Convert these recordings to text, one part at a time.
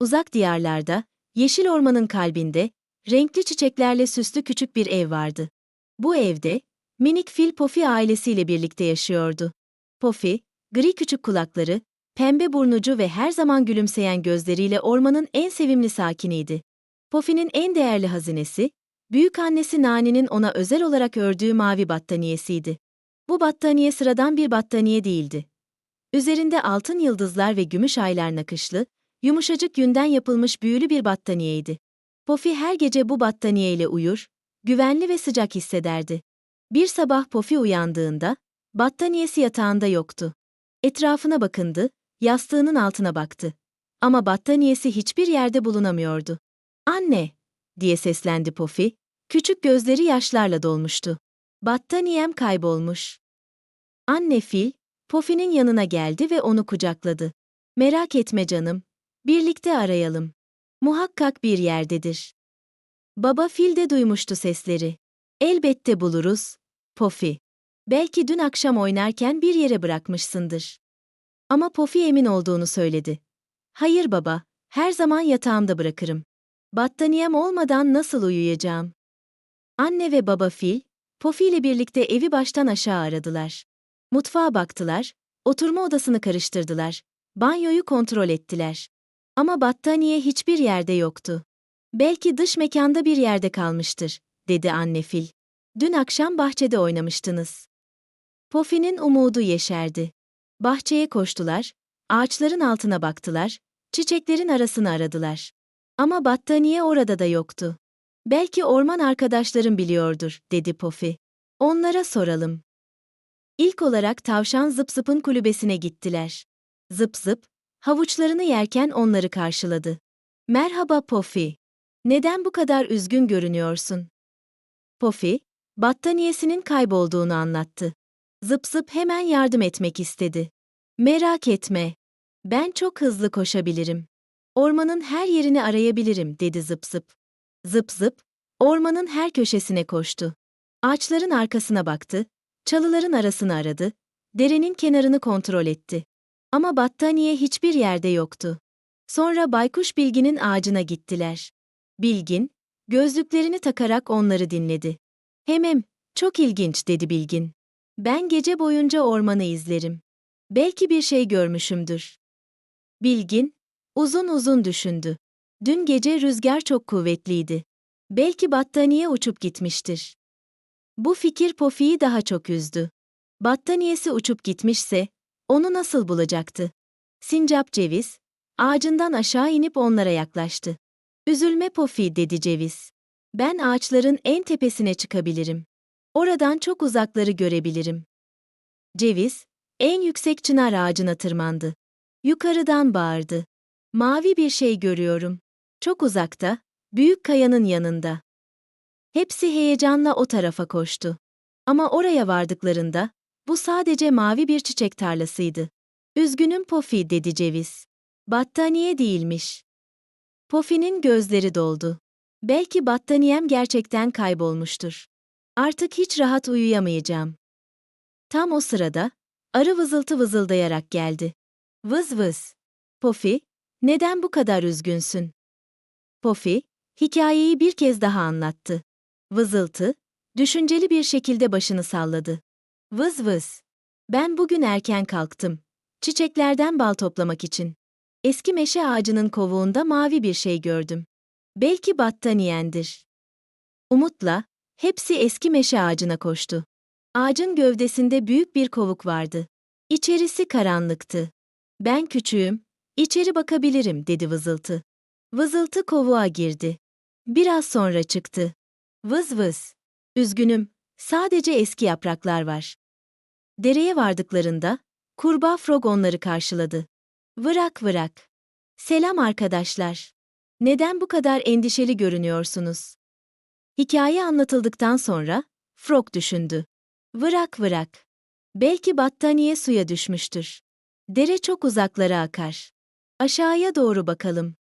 Uzak diyarlarda, yeşil ormanın kalbinde, renkli çiçeklerle süslü küçük bir ev vardı. Bu evde, minik fil Pofi ailesiyle birlikte yaşıyordu. Pofi, gri küçük kulakları, pembe burnucu ve her zaman gülümseyen gözleriyle ormanın en sevimli sakiniydi. Pofi'nin en değerli hazinesi, büyük annesi Nani'nin ona özel olarak ördüğü mavi battaniyesiydi. Bu battaniye sıradan bir battaniye değildi. Üzerinde altın yıldızlar ve gümüş aylar nakışlı, yumuşacık yünden yapılmış büyülü bir battaniyeydi. Pofi her gece bu battaniye ile uyur, güvenli ve sıcak hissederdi. Bir sabah Pofi uyandığında, battaniyesi yatağında yoktu. Etrafına bakındı, yastığının altına baktı. Ama battaniyesi hiçbir yerde bulunamıyordu. Anne, diye seslendi Pofi, küçük gözleri yaşlarla dolmuştu. Battaniyem kaybolmuş. Anne fil, Pofi'nin yanına geldi ve onu kucakladı. Merak etme canım, birlikte arayalım. Muhakkak bir yerdedir. Baba fil de duymuştu sesleri. Elbette buluruz, Pofi. Belki dün akşam oynarken bir yere bırakmışsındır. Ama Pofi emin olduğunu söyledi. Hayır baba, her zaman yatağımda bırakırım. Battaniyem olmadan nasıl uyuyacağım? Anne ve baba fil, Pofi ile birlikte evi baştan aşağı aradılar. Mutfağa baktılar, oturma odasını karıştırdılar, banyoyu kontrol ettiler. Ama battaniye hiçbir yerde yoktu. Belki dış mekanda bir yerde kalmıştır, dedi anne fil. Dün akşam bahçede oynamıştınız. Pofi'nin umudu yeşerdi. Bahçeye koştular, ağaçların altına baktılar, çiçeklerin arasını aradılar. Ama battaniye orada da yoktu. Belki orman arkadaşlarım biliyordur, dedi Pofi. Onlara soralım. İlk olarak tavşan Zıp Zıp'ın kulübesine gittiler. Zıp Zıp, havuçlarını yerken onları karşıladı. Merhaba Pofi. Neden bu kadar üzgün görünüyorsun? Pofi, battaniyesinin kaybolduğunu anlattı. Zıp Zıp hemen yardım etmek istedi. Merak etme. Ben çok hızlı koşabilirim. Ormanın her yerini arayabilirim, dedi Zıp Zıp. Zıp Zıp, ormanın her köşesine koştu. Ağaçların arkasına baktı, çalıların arasını aradı, derenin kenarını kontrol etti. Ama battaniye hiçbir yerde yoktu. Sonra Baykuş Bilgin'in ağacına gittiler. Bilgin, gözlüklerini takarak onları dinledi. Hemem, çok ilginç dedi Bilgin. Ben gece boyunca ormanı izlerim. Belki bir şey görmüşümdür. Bilgin, uzun uzun düşündü. Dün gece rüzgar çok kuvvetliydi. Belki battaniye uçup gitmiştir. Bu fikir Pofi'yi daha çok üzdü. Battaniyesi uçup gitmişse, onu nasıl bulacaktı? Sincap ceviz, ağacından aşağı inip onlara yaklaştı. Üzülme Pofi dedi ceviz. Ben ağaçların en tepesine çıkabilirim. Oradan çok uzakları görebilirim. Ceviz, en yüksek çınar ağacına tırmandı. Yukarıdan bağırdı. Mavi bir şey görüyorum. Çok uzakta, büyük kayanın yanında. Hepsi heyecanla o tarafa koştu. Ama oraya vardıklarında, bu sadece mavi bir çiçek tarlasıydı. Üzgünüm Pofi dedi ceviz. Battaniye değilmiş. Pofi'nin gözleri doldu. Belki battaniyem gerçekten kaybolmuştur. Artık hiç rahat uyuyamayacağım. Tam o sırada, arı vızıltı vızıldayarak geldi. Vız vız. Pofi, neden bu kadar üzgünsün? Pofi, hikayeyi bir kez daha anlattı. Vızıltı, düşünceli bir şekilde başını salladı. Vız vız. Ben bugün erken kalktım. Çiçeklerden bal toplamak için. Eski meşe ağacının kovuğunda mavi bir şey gördüm. Belki battaniyendir. Umutla, hepsi eski meşe ağacına koştu. Ağacın gövdesinde büyük bir kovuk vardı. İçerisi karanlıktı. Ben küçüğüm, içeri bakabilirim dedi vızıltı. Vızıltı kovuğa girdi. Biraz sonra çıktı. Vız vız. Üzgünüm, sadece eski yapraklar var. Dereye vardıklarında, kurbağa Frog onları karşıladı. Vırak vırak. Selam arkadaşlar. Neden bu kadar endişeli görünüyorsunuz? Hikaye anlatıldıktan sonra, Frog düşündü. Vırak vırak. Belki battaniye suya düşmüştür. Dere çok uzaklara akar. Aşağıya doğru bakalım.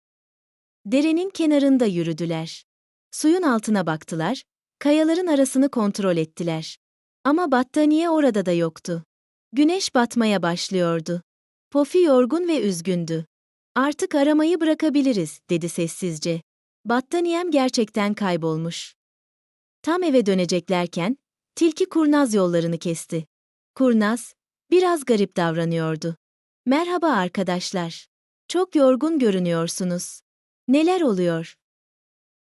Derenin kenarında yürüdüler. Suyun altına baktılar, kayaların arasını kontrol ettiler. Ama battaniye orada da yoktu. Güneş batmaya başlıyordu. Pofi yorgun ve üzgündü. Artık aramayı bırakabiliriz, dedi sessizce. Battaniyem gerçekten kaybolmuş. Tam eve döneceklerken, tilki kurnaz yollarını kesti. Kurnaz, biraz garip davranıyordu. Merhaba arkadaşlar. Çok yorgun görünüyorsunuz. Neler oluyor?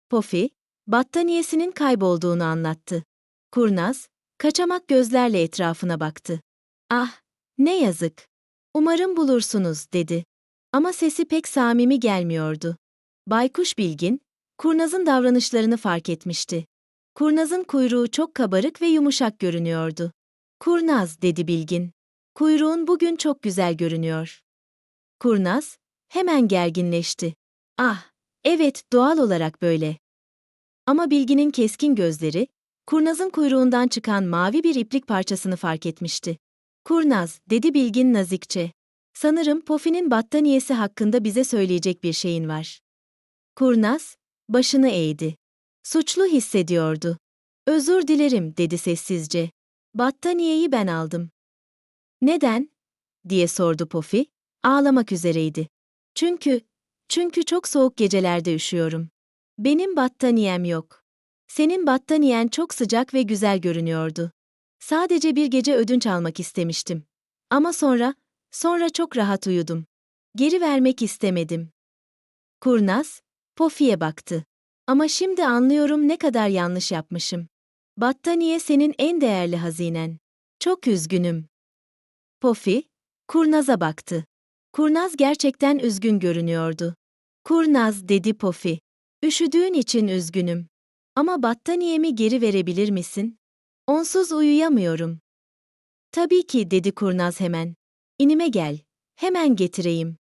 Pofi, battaniyesinin kaybolduğunu anlattı. Kurnaz, kaçamak gözlerle etrafına baktı. Ah, ne yazık. Umarım bulursunuz, dedi. Ama sesi pek samimi gelmiyordu. Baykuş Bilgin, kurnazın davranışlarını fark etmişti. Kurnazın kuyruğu çok kabarık ve yumuşak görünüyordu. Kurnaz, dedi Bilgin. Kuyruğun bugün çok güzel görünüyor. Kurnaz, hemen gerginleşti. Ah, evet, doğal olarak böyle. Ama Bilgin'in keskin gözleri, kurnazın kuyruğundan çıkan mavi bir iplik parçasını fark etmişti. Kurnaz, dedi Bilgin nazikçe. Sanırım Pofi'nin battaniyesi hakkında bize söyleyecek bir şeyin var. Kurnaz, başını eğdi. Suçlu hissediyordu. Özür dilerim, dedi sessizce. Battaniyeyi ben aldım. Neden? diye sordu Pofi, ağlamak üzereydi. Çünkü, çünkü çok soğuk gecelerde üşüyorum. Benim battaniyem yok. Senin battaniyen çok sıcak ve güzel görünüyordu. Sadece bir gece ödünç almak istemiştim. Ama sonra, sonra çok rahat uyudum. Geri vermek istemedim. Kurnaz, Pofi'ye baktı. Ama şimdi anlıyorum ne kadar yanlış yapmışım. Battaniye senin en değerli hazinen. Çok üzgünüm. Pofi, Kurnaz'a baktı. Kurnaz gerçekten üzgün görünüyordu. Kurnaz, dedi Pofi. Üşüdüğün için üzgünüm. Ama battaniyemi geri verebilir misin? Onsuz uyuyamıyorum. Tabii ki, dedi Kurnaz hemen. İnime gel. Hemen getireyim.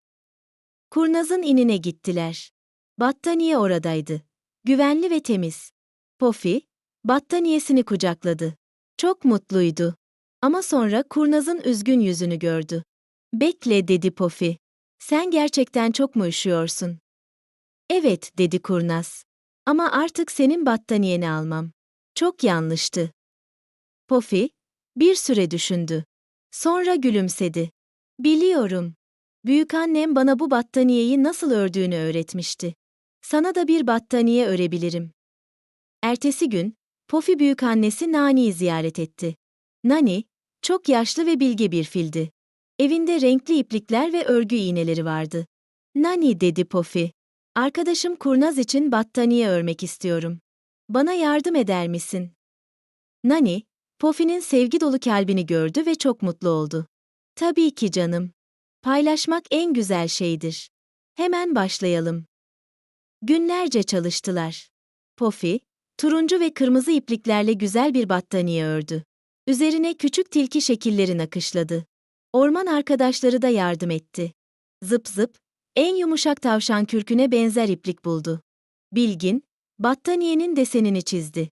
Kurnaz'ın inine gittiler. Battaniye oradaydı. Güvenli ve temiz. Pofi, battaniyesini kucakladı. Çok mutluydu. Ama sonra kurnazın üzgün yüzünü gördü. Bekle dedi Pofi. Sen gerçekten çok mu üşüyorsun? Evet dedi kurnaz. Ama artık senin battaniyeni almam. Çok yanlıştı. Pofi, bir süre düşündü. Sonra gülümsedi. Biliyorum. Büyükannem bana bu battaniyeyi nasıl ördüğünü öğretmişti. Sana da bir battaniye örebilirim. Ertesi gün, Pofi büyükannesi Nani'yi ziyaret etti. Nani, çok yaşlı ve bilge bir fildi. Evinde renkli iplikler ve örgü iğneleri vardı. Nani dedi Pofi. Arkadaşım kurnaz için battaniye örmek istiyorum. Bana yardım eder misin? Nani, Pofi'nin sevgi dolu kalbini gördü ve çok mutlu oldu. Tabii ki canım. Paylaşmak en güzel şeydir. Hemen başlayalım. Günlerce çalıştılar. Pofi, turuncu ve kırmızı ipliklerle güzel bir battaniye ördü. Üzerine küçük tilki şekilleri nakışladı. Orman arkadaşları da yardım etti. Zıp zıp, en yumuşak tavşan kürküne benzer iplik buldu. Bilgin, battaniyenin desenini çizdi.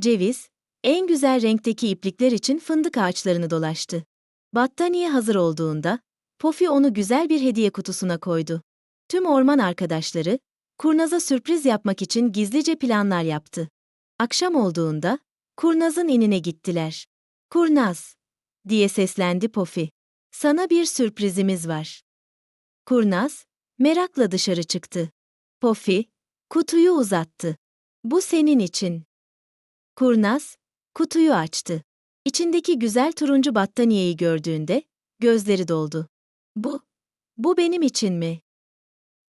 Ceviz, en güzel renkteki iplikler için fındık ağaçlarını dolaştı. Battaniye hazır olduğunda, Pofi onu güzel bir hediye kutusuna koydu. Tüm orman arkadaşları, Kurnaz'a sürpriz yapmak için gizlice planlar yaptı. Akşam olduğunda, Kurnaz'ın inine gittiler. Kurnaz, diye seslendi Pofi. Sana bir sürprizimiz var. Kurnaz, merakla dışarı çıktı. Pofi, kutuyu uzattı. Bu senin için. Kurnaz, kutuyu açtı. İçindeki güzel turuncu battaniyeyi gördüğünde, gözleri doldu. Bu, bu benim için mi?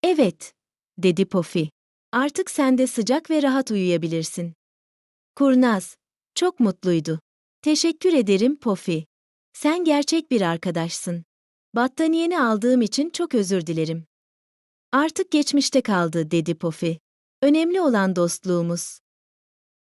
Evet, dedi Pofi. Artık sen de sıcak ve rahat uyuyabilirsin. Kurnaz, çok mutluydu. Teşekkür ederim Pofi. Sen gerçek bir arkadaşsın. Battaniyeni aldığım için çok özür dilerim. Artık geçmişte kaldı, dedi Pofi. Önemli olan dostluğumuz.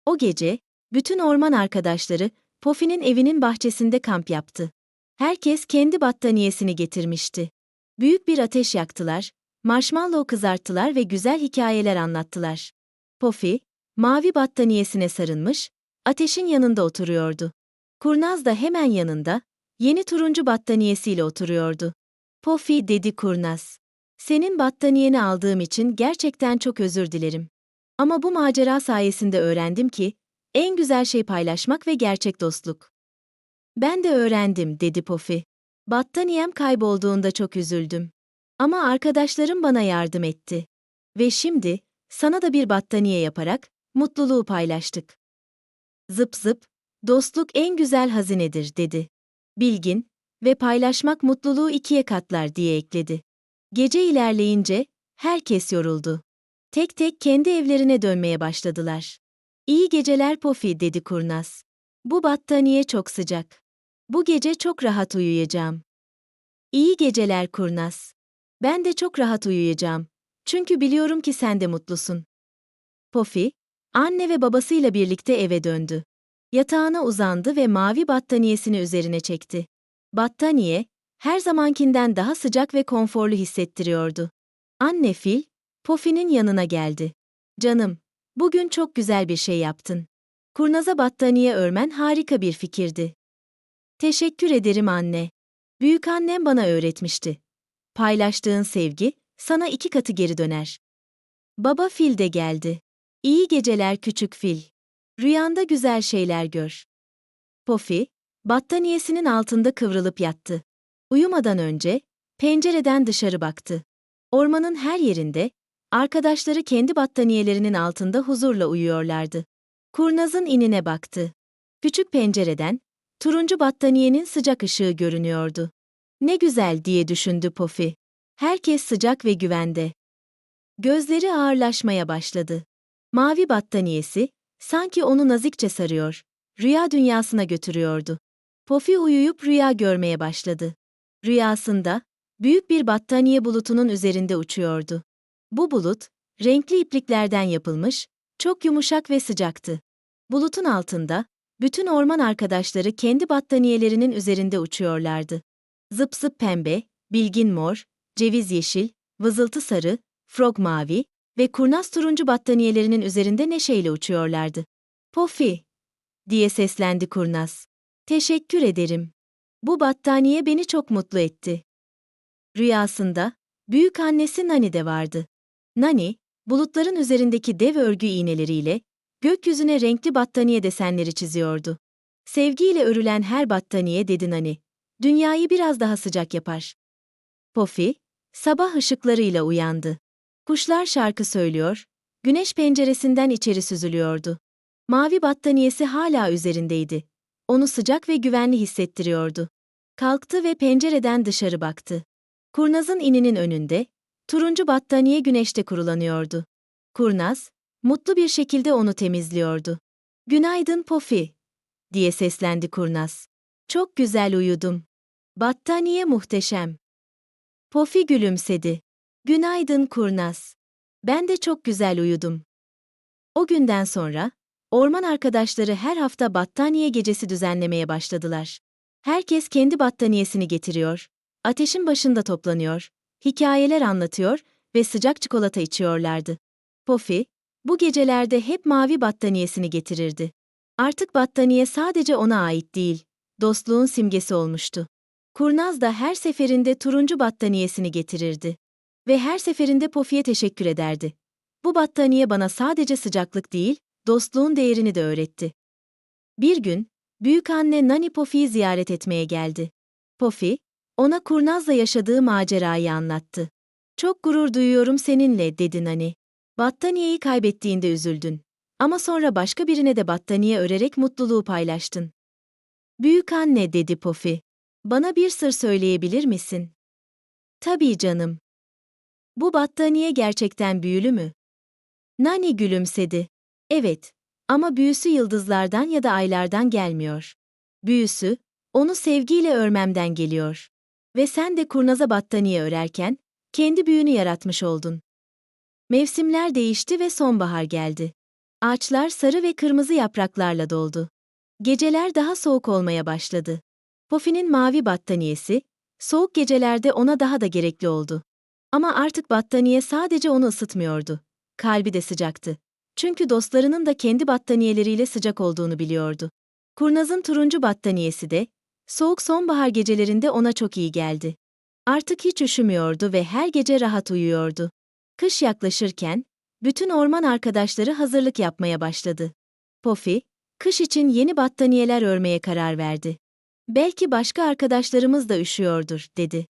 O gece, bütün orman arkadaşları, Pofi'nin evinin bahçesinde kamp yaptı. Herkes kendi battaniyesini getirmişti. Büyük bir ateş yaktılar, marshmallow kızarttılar ve güzel hikayeler anlattılar. Pofi, mavi battaniyesine sarılmış, ateşin yanında oturuyordu. Kurnaz da hemen yanında, yeni turuncu battaniyesiyle oturuyordu. Pofi dedi Kurnaz. Senin battaniyeni aldığım için gerçekten çok özür dilerim. Ama bu macera sayesinde öğrendim ki, en güzel şey paylaşmak ve gerçek dostluk. Ben de öğrendim, dedi Pofi. Battaniyem kaybolduğunda çok üzüldüm. Ama arkadaşlarım bana yardım etti. Ve şimdi, sana da bir battaniye yaparak, mutluluğu paylaştık. Zıp zıp, dostluk en güzel hazinedir dedi. Bilgin ve paylaşmak mutluluğu ikiye katlar diye ekledi. Gece ilerleyince, herkes yoruldu. Tek tek kendi evlerine dönmeye başladılar. İyi geceler Pofi dedi kurnaz. Bu battaniye çok sıcak. Bu gece çok rahat uyuyacağım. İyi geceler kurnaz. Ben de çok rahat uyuyacağım. Çünkü biliyorum ki sen de mutlusun. Pofi, anne ve babasıyla birlikte eve döndü. Yatağına uzandı ve mavi battaniyesini üzerine çekti. Battaniye, her zamankinden daha sıcak ve konforlu hissettiriyordu. Anne fil, Pofi'nin yanına geldi. Canım, bugün çok güzel bir şey yaptın. Kurnaza battaniye örmen harika bir fikirdi. Teşekkür ederim anne. Büyük annem bana öğretmişti. Paylaştığın sevgi, sana iki katı geri döner. Baba fil de geldi. İyi geceler küçük fil. Rüyanda güzel şeyler gör. Pofi, battaniyesinin altında kıvrılıp yattı. Uyumadan önce, pencereden dışarı baktı. Ormanın her yerinde, arkadaşları kendi battaniyelerinin altında huzurla uyuyorlardı. Kurnazın inine baktı. Küçük pencereden, turuncu battaniyenin sıcak ışığı görünüyordu. Ne güzel diye düşündü Pofi. Herkes sıcak ve güvende. Gözleri ağırlaşmaya başladı. Mavi battaniyesi, sanki onu nazikçe sarıyor, rüya dünyasına götürüyordu. Pofi uyuyup rüya görmeye başladı. Rüyasında, büyük bir battaniye bulutunun üzerinde uçuyordu. Bu bulut, renkli ipliklerden yapılmış, çok yumuşak ve sıcaktı. Bulutun altında, bütün orman arkadaşları kendi battaniyelerinin üzerinde uçuyorlardı. Zıp zıp pembe, bilgin mor, ceviz yeşil, vızıltı sarı, frog mavi ve kurnaz turuncu battaniyelerinin üzerinde neşeyle uçuyorlardı. Pofi, diye seslendi kurnaz. Teşekkür ederim. Bu battaniye beni çok mutlu etti. Rüyasında, büyük annesi Nani de vardı. Nani, bulutların üzerindeki dev örgü iğneleriyle, gökyüzüne renkli battaniye desenleri çiziyordu. Sevgiyle örülen her battaniye dedi Nani, dünyayı biraz daha sıcak yapar. Pofi, sabah ışıklarıyla uyandı. Kuşlar şarkı söylüyor, güneş penceresinden içeri süzülüyordu. Mavi battaniyesi hala üzerindeydi. Onu sıcak ve güvenli hissettiriyordu. Kalktı ve pencereden dışarı baktı. Kurnazın ininin önünde, turuncu battaniye güneşte kurulanıyordu. Kurnaz, mutlu bir şekilde onu temizliyordu. Günaydın Pofi, diye seslendi kurnaz. Çok güzel uyudum. Battaniye muhteşem. Pofi gülümsedi. Günaydın kurnaz. Ben de çok güzel uyudum. O günden sonra, orman arkadaşları her hafta battaniye gecesi düzenlemeye başladılar. Herkes kendi battaniyesini getiriyor, ateşin başında toplanıyor, hikayeler anlatıyor ve sıcak çikolata içiyorlardı. Pofi, bu gecelerde hep mavi battaniyesini getirirdi. Artık battaniye sadece ona ait değil, dostluğun simgesi olmuştu. Kurnaz da her seferinde turuncu battaniyesini getirirdi. Ve her seferinde Pofi'ye teşekkür ederdi. Bu battaniye bana sadece sıcaklık değil, dostluğun değerini de öğretti. Bir gün, büyük anne Nani Pofi'yi ziyaret etmeye geldi. Pofi, ona kurnazla yaşadığı macerayı anlattı. Çok gurur duyuyorum seninle, dedi Nani. Battaniyeyi kaybettiğinde üzüldün. Ama sonra başka birine de battaniye örerek mutluluğu paylaştın. Büyük anne, dedi Pofi. Bana bir sır söyleyebilir misin? Tabii canım. Bu battaniye gerçekten büyülü mü? Nani gülümsedi. Evet, ama büyüsü yıldızlardan ya da aylardan gelmiyor. Büyüsü, onu sevgiyle örmemden geliyor. Ve sen de kurnaza battaniye örerken, kendi büyünü yaratmış oldun. Mevsimler değişti ve sonbahar geldi. Ağaçlar sarı ve kırmızı yapraklarla doldu. Geceler daha soğuk olmaya başladı. Pofi'nin mavi battaniyesi, soğuk gecelerde ona daha da gerekli oldu. Ama artık battaniye sadece onu ısıtmıyordu. Kalbi de sıcaktı. Çünkü dostlarının da kendi battaniyeleriyle sıcak olduğunu biliyordu. Kurnaz'ın turuncu battaniyesi de, soğuk sonbahar gecelerinde ona çok iyi geldi. Artık hiç üşümüyordu ve her gece rahat uyuyordu. Kış yaklaşırken, bütün orman arkadaşları hazırlık yapmaya başladı. Pofi, kış için yeni battaniyeler örmeye karar verdi. Belki başka arkadaşlarımız da üşüyordur, dedi.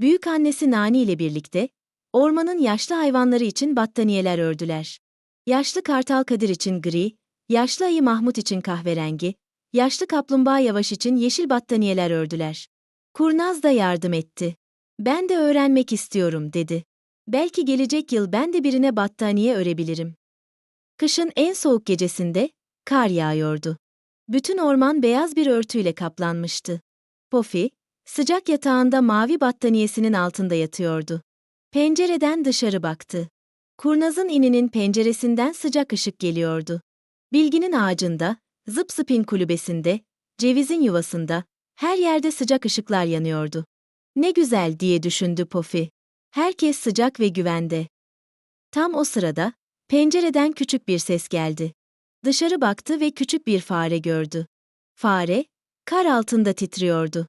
Büyük annesi Nani ile birlikte, ormanın yaşlı hayvanları için battaniyeler ördüler. Yaşlı kartal Kadir için gri, yaşlı ayı Mahmut için kahverengi, yaşlı kaplumbağa Yavaş için yeşil battaniyeler ördüler. Kurnaz da yardım etti. Ben de öğrenmek istiyorum dedi. Belki gelecek yıl ben de birine battaniye örebilirim. Kışın en soğuk gecesinde kar yağıyordu. Bütün orman beyaz bir örtüyle kaplanmıştı. Pofi, sıcak yatağında mavi battaniyesinin altında yatıyordu. Pencereden dışarı baktı. Kurnazın ininin penceresinden sıcak ışık geliyordu. Bilginin ağacında, zıp kulübesinde, cevizin yuvasında, her yerde sıcak ışıklar yanıyordu. Ne güzel diye düşündü Pofi. Herkes sıcak ve güvende. Tam o sırada, pencereden küçük bir ses geldi. Dışarı baktı ve küçük bir fare gördü. Fare, kar altında titriyordu.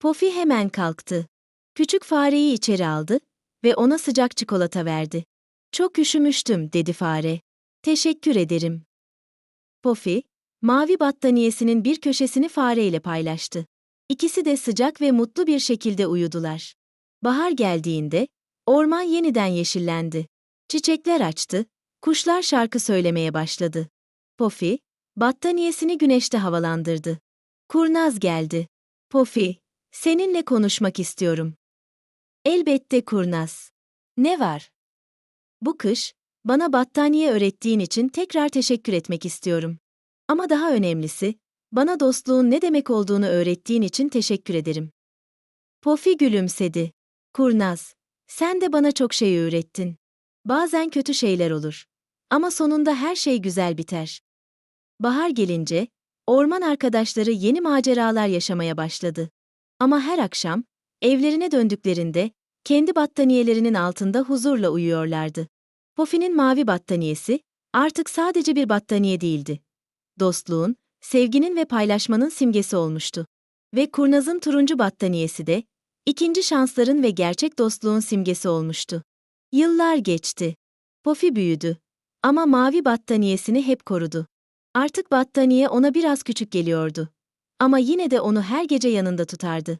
Pofi hemen kalktı. Küçük fareyi içeri aldı ve ona sıcak çikolata verdi. Çok üşümüştüm, dedi fare. Teşekkür ederim. Pofi, mavi battaniyesinin bir köşesini fareyle paylaştı. İkisi de sıcak ve mutlu bir şekilde uyudular. Bahar geldiğinde, orman yeniden yeşillendi. Çiçekler açtı, kuşlar şarkı söylemeye başladı. Pofi, battaniyesini güneşte havalandırdı. Kurnaz geldi. Pofi, seninle konuşmak istiyorum. Elbette kurnaz. Ne var? Bu kış, bana battaniye öğrettiğin için tekrar teşekkür etmek istiyorum. Ama daha önemlisi, bana dostluğun ne demek olduğunu öğrettiğin için teşekkür ederim. Pofi gülümsedi. Kurnaz, sen de bana çok şey öğrettin. Bazen kötü şeyler olur. Ama sonunda her şey güzel biter. Bahar gelince, orman arkadaşları yeni maceralar yaşamaya başladı. Ama her akşam, evlerine döndüklerinde, kendi battaniyelerinin altında huzurla uyuyorlardı. Pofi'nin mavi battaniyesi, artık sadece bir battaniye değildi. Dostluğun, sevginin ve paylaşmanın simgesi olmuştu. Ve Kurnaz'ın turuncu battaniyesi de, ikinci şansların ve gerçek dostluğun simgesi olmuştu. Yıllar geçti. Pofi büyüdü. Ama mavi battaniyesini hep korudu. Artık battaniye ona biraz küçük geliyordu. Ama yine de onu her gece yanında tutardı.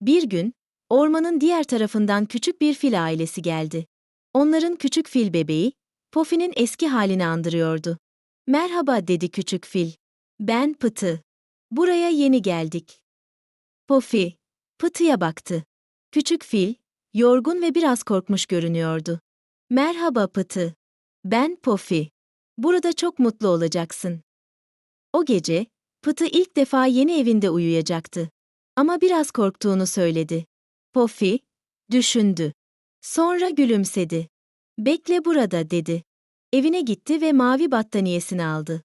Bir gün, ormanın diğer tarafından küçük bir fil ailesi geldi. Onların küçük fil bebeği, Pofi'nin eski halini andırıyordu. Merhaba dedi küçük fil. Ben Pıtı. Buraya yeni geldik. Pofi, Pıtı'ya baktı. Küçük fil, yorgun ve biraz korkmuş görünüyordu. Merhaba Pıtı. Ben Pofi. Burada çok mutlu olacaksın. O gece, Pıtı ilk defa yeni evinde uyuyacaktı. Ama biraz korktuğunu söyledi. Pofi, düşündü. Sonra gülümsedi. Bekle burada dedi. Evine gitti ve mavi battaniyesini aldı.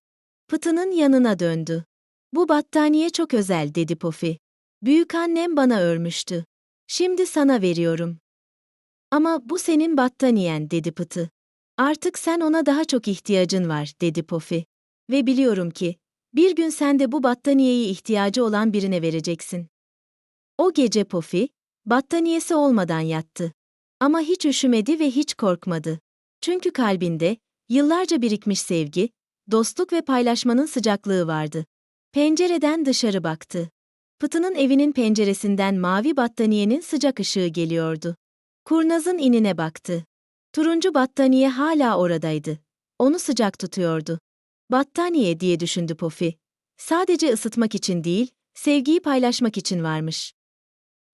Pıtı'nın yanına döndü. Bu battaniye çok özel dedi Pofi. Büyük annem bana örmüştü. Şimdi sana veriyorum. Ama bu senin battaniyen dedi Pıtı. Artık sen ona daha çok ihtiyacın var dedi Pofi. Ve biliyorum ki, bir gün sen de bu battaniyeyi ihtiyacı olan birine vereceksin. O gece Pofi, battaniyesi olmadan yattı. Ama hiç üşümedi ve hiç korkmadı. Çünkü kalbinde, yıllarca birikmiş sevgi, dostluk ve paylaşmanın sıcaklığı vardı. Pencereden dışarı baktı. Pıtı'nın evinin penceresinden mavi battaniyenin sıcak ışığı geliyordu. Kurnaz'ın inine baktı. Turuncu battaniye hala oradaydı. Onu sıcak tutuyordu. Battaniye diye düşündü Pofi. Sadece ısıtmak için değil, sevgiyi paylaşmak için varmış.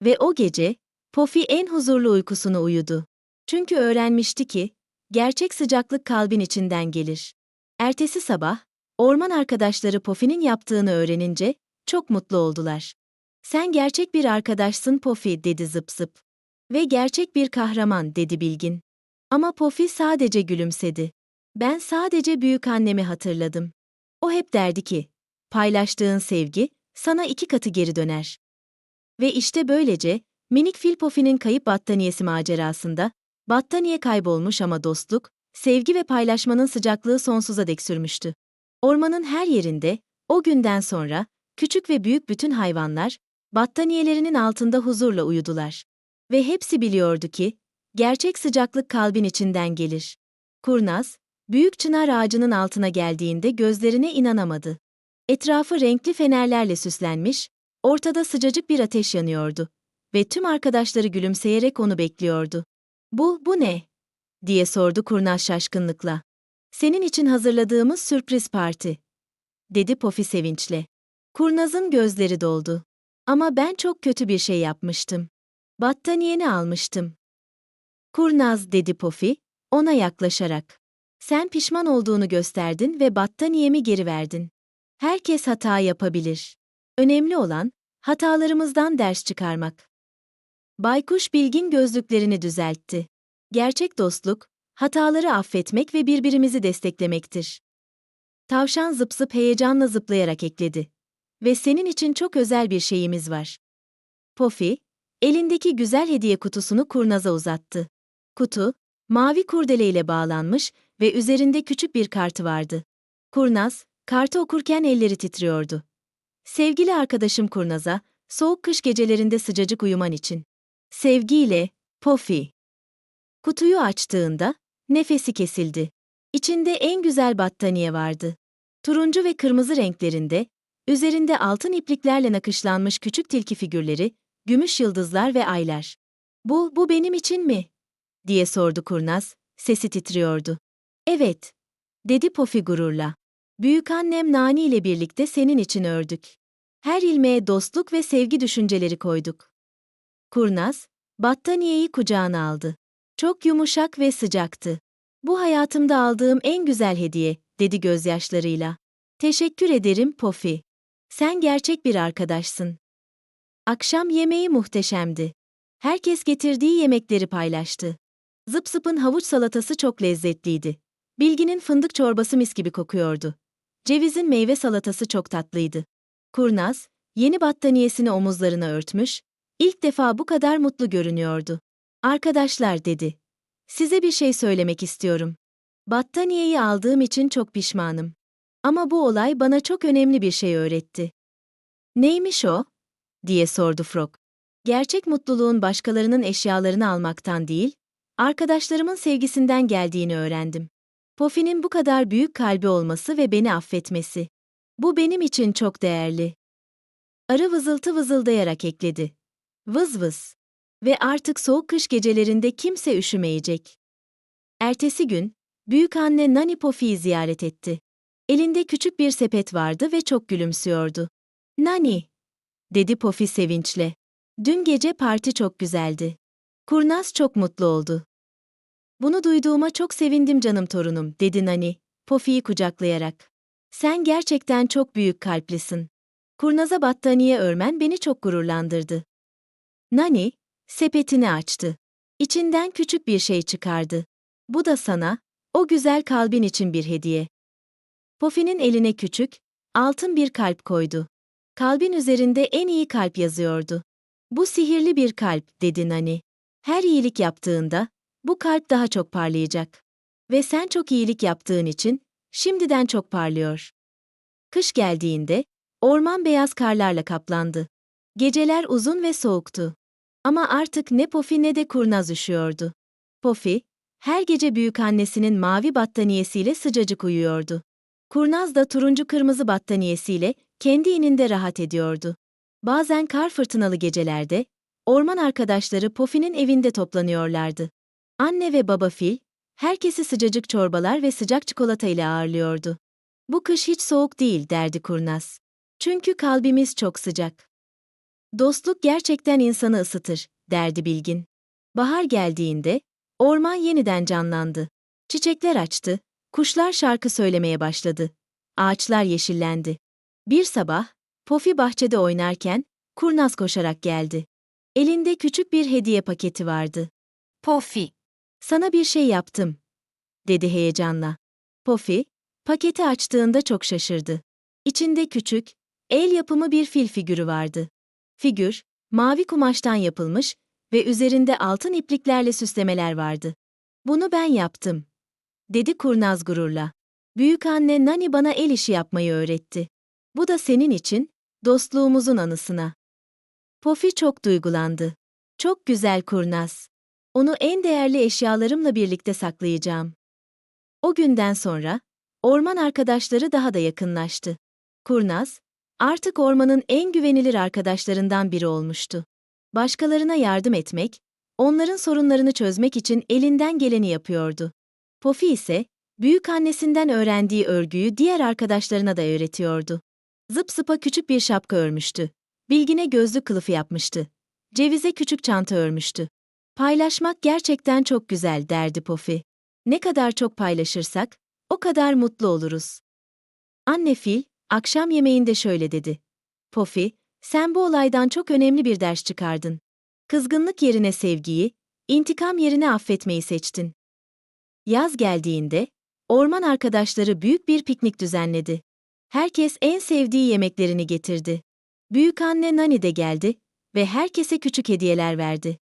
Ve o gece, Pofi en huzurlu uykusunu uyudu. Çünkü öğrenmişti ki, gerçek sıcaklık kalbin içinden gelir. Ertesi sabah, orman arkadaşları Pofi'nin yaptığını öğrenince, çok mutlu oldular. Sen gerçek bir arkadaşsın Pofi, dedi zıp zıp. Ve gerçek bir kahraman, dedi Bilgin. Ama Pofi sadece gülümsedi. Ben sadece büyük annemi hatırladım. O hep derdi ki, paylaştığın sevgi, sana iki katı geri döner. Ve işte böylece, minik fil Pofi'nin kayıp battaniyesi macerasında, battaniye kaybolmuş ama dostluk, sevgi ve paylaşmanın sıcaklığı sonsuza dek sürmüştü. Ormanın her yerinde, o günden sonra, küçük ve büyük bütün hayvanlar, battaniyelerinin altında huzurla uyudular. Ve hepsi biliyordu ki, gerçek sıcaklık kalbin içinden gelir. Kurnaz, büyük çınar ağacının altına geldiğinde gözlerine inanamadı. Etrafı renkli fenerlerle süslenmiş, ortada sıcacık bir ateş yanıyordu. ve tüm arkadaşları gülümseyerek onu bekliyordu. Bu, bu ne? diye sordu kurnaz şaşkınlıkla. Senin için hazırladığımız sürpriz parti, dedi Pofi sevinçle. Kurnaz'ın gözleri doldu. Ama ben çok kötü bir şey yapmıştım. Battaniyeni almıştım. Kurnaz, dedi Pofi, ona yaklaşarak. Sen pişman olduğunu gösterdin ve battaniyemi geri verdin. Herkes hata yapabilir. Önemli olan, hatalarımızdan ders çıkarmak. Baykuş bilgin gözlüklerini düzeltti. Gerçek dostluk, hataları affetmek ve birbirimizi desteklemektir. Tavşan zıp zıp heyecanla zıplayarak ekledi. Ve senin için çok özel bir şeyimiz var. Pofi, elindeki güzel hediye kutusunu kurnaza uzattı. Kutu, mavi kurdeleyle bağlanmış ve üzerinde küçük bir kartı vardı. Kurnaz, kartı okurken elleri titriyordu. Sevgili arkadaşım Kurnaz'a, soğuk kış gecelerinde sıcacık uyuman için. Sevgiyle, Pofi. Kutuyu açtığında, nefesi kesildi. İçinde en güzel battaniye vardı. Turuncu ve kırmızı renklerinde, üzerinde altın ipliklerle nakışlanmış küçük tilki figürleri, gümüş yıldızlar ve aylar. Bu, bu benim için mi? diye sordu kurnaz, sesi titriyordu. Evet, dedi Pofi gururla. Büyükannem Nani ile birlikte senin için ördük. Her ilmeğe dostluk ve sevgi düşünceleri koyduk. Kurnaz, battaniyeyi kucağına aldı. Çok yumuşak ve sıcaktı. Bu hayatımda aldığım en güzel hediye, dedi gözyaşlarıyla. Teşekkür ederim Pofi. Sen gerçek bir arkadaşsın. Akşam yemeği muhteşemdi. Herkes getirdiği yemekleri paylaştı. Zıp zıpın havuç salatası çok lezzetliydi. Bilginin fındık çorbası mis gibi kokuyordu. Cevizin meyve salatası çok tatlıydı. Kurnaz, yeni battaniyesini omuzlarına örtmüş, ilk defa bu kadar mutlu görünüyordu. Arkadaşlar dedi. Size bir şey söylemek istiyorum. Battaniyeyi aldığım için çok pişmanım. Ama bu olay bana çok önemli bir şey öğretti. Neymiş o? diye sordu Frog. Gerçek mutluluğun başkalarının eşyalarını almaktan değil, arkadaşlarımın sevgisinden geldiğini öğrendim. Pofi'nin bu kadar büyük kalbi olması ve beni affetmesi. Bu benim için çok değerli. Arı vızıltı vızıldayarak ekledi. Vız vız. Ve artık soğuk kış gecelerinde kimse üşümeyecek. Ertesi gün, büyük anne Nani Pofi'yi ziyaret etti. Elinde küçük bir sepet vardı ve çok gülümsüyordu. Nani, dedi Pofi sevinçle. Dün gece parti çok güzeldi. Kurnaz çok mutlu oldu. Bunu duyduğuma çok sevindim canım torunum, dedi Nani, Pofi'yi kucaklayarak. Sen gerçekten çok büyük kalplisin. Kurnaza battaniye örmen beni çok gururlandırdı. Nani, sepetini açtı. İçinden küçük bir şey çıkardı. Bu da sana, o güzel kalbin için bir hediye. Pofi'nin eline küçük, altın bir kalp koydu. Kalbin üzerinde en iyi kalp yazıyordu. Bu sihirli bir kalp, dedi Nani. Her iyilik yaptığında, bu kalp daha çok parlayacak. Ve sen çok iyilik yaptığın için, şimdiden çok parlıyor. Kış geldiğinde, orman beyaz karlarla kaplandı. Geceler uzun ve soğuktu. Ama artık ne Pofi ne de kurnaz üşüyordu. Pofi, her gece büyük annesinin mavi battaniyesiyle sıcacık uyuyordu. Kurnaz da turuncu kırmızı battaniyesiyle kendi ininde rahat ediyordu. Bazen kar fırtınalı gecelerde, orman arkadaşları Pofi'nin evinde toplanıyorlardı. Anne ve baba fil, herkesi sıcacık çorbalar ve sıcak çikolata ile ağırlıyordu. Bu kış hiç soğuk değil derdi kurnaz. Çünkü kalbimiz çok sıcak. Dostluk gerçekten insanı ısıtır, derdi bilgin. Bahar geldiğinde, orman yeniden canlandı. Çiçekler açtı, kuşlar şarkı söylemeye başladı. Ağaçlar yeşillendi. Bir sabah, Pofi bahçede oynarken, kurnaz koşarak geldi. Elinde küçük bir hediye paketi vardı. Pofi. Sana bir şey yaptım, dedi heyecanla. Pofi, paketi açtığında çok şaşırdı. İçinde küçük, el yapımı bir fil figürü vardı. Figür, mavi kumaştan yapılmış ve üzerinde altın ipliklerle süslemeler vardı. Bunu ben yaptım, dedi kurnaz gururla. Büyük anne Nani bana el işi yapmayı öğretti. Bu da senin için, dostluğumuzun anısına. Pofi çok duygulandı. Çok güzel kurnaz. Onu en değerli eşyalarımla birlikte saklayacağım. O günden sonra, orman arkadaşları daha da yakınlaştı. Kurnaz, artık ormanın en güvenilir arkadaşlarından biri olmuştu. Başkalarına yardım etmek, onların sorunlarını çözmek için elinden geleni yapıyordu. Pofi ise, büyük annesinden öğrendiği örgüyü diğer arkadaşlarına da öğretiyordu. Zıp zıpa küçük bir şapka örmüştü. Bilgine gözlük kılıfı yapmıştı. Cevize küçük çanta örmüştü. Paylaşmak gerçekten çok güzel derdi Pofi. Ne kadar çok paylaşırsak, o kadar mutlu oluruz. Anne fil, akşam yemeğinde şöyle dedi. Pofi, sen bu olaydan çok önemli bir ders çıkardın. Kızgınlık yerine sevgiyi, intikam yerine affetmeyi seçtin. Yaz geldiğinde, orman arkadaşları büyük bir piknik düzenledi. Herkes en sevdiği yemeklerini getirdi. Büyük anne Nani de geldi ve herkese küçük hediyeler verdi.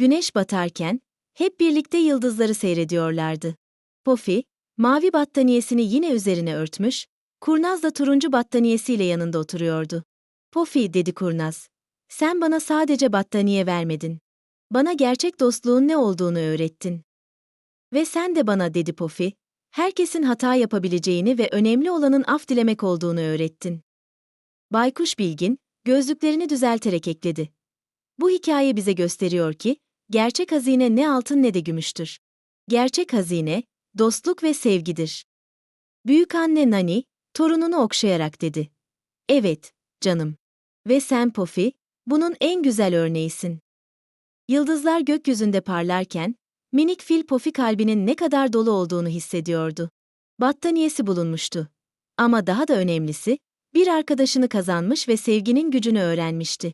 Güneş batarken, hep birlikte yıldızları seyrediyorlardı. Pofi, mavi battaniyesini yine üzerine örtmüş, Kurnaz da turuncu battaniyesiyle yanında oturuyordu. Pofi, dedi Kurnaz. Sen bana sadece battaniye vermedin. Bana gerçek dostluğun ne olduğunu öğrettin. Ve sen de bana, dedi Pofi, herkesin hata yapabileceğini ve önemli olanın af dilemek olduğunu öğrettin. Baykuş Bilgin, gözlüklerini düzelterek ekledi. Bu hikaye bize gösteriyor ki, gerçek hazine ne altın ne de gümüştür. Gerçek hazine, dostluk ve sevgidir. Büyük anne Nani, torununu okşayarak dedi. Evet, canım. Ve sen Pofi, bunun en güzel örneğisin. Yıldızlar gökyüzünde parlarken, minik fil Pofi kalbinin ne kadar dolu olduğunu hissediyordu. Battaniyesi bulunmuştu. Ama daha da önemlisi, bir arkadaşını kazanmış ve sevginin gücünü öğrenmişti.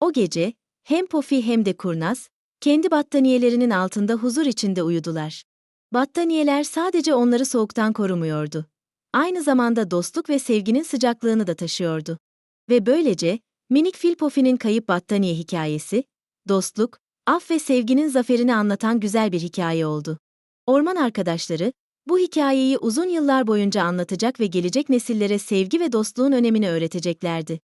O gece, hem Pofi hem de Kurnaz, kendi battaniyelerinin altında huzur içinde uyudular. Battaniyeler sadece onları soğuktan korumuyordu. Aynı zamanda dostluk ve sevginin sıcaklığını da taşıyordu. Ve böylece, minik fil Pofi'nin kayıp battaniye hikayesi, dostluk, af ve sevginin zaferini anlatan güzel bir hikaye oldu. Orman arkadaşları, bu hikayeyi uzun yıllar boyunca anlatacak ve gelecek nesillere sevgi ve dostluğun önemini öğreteceklerdi.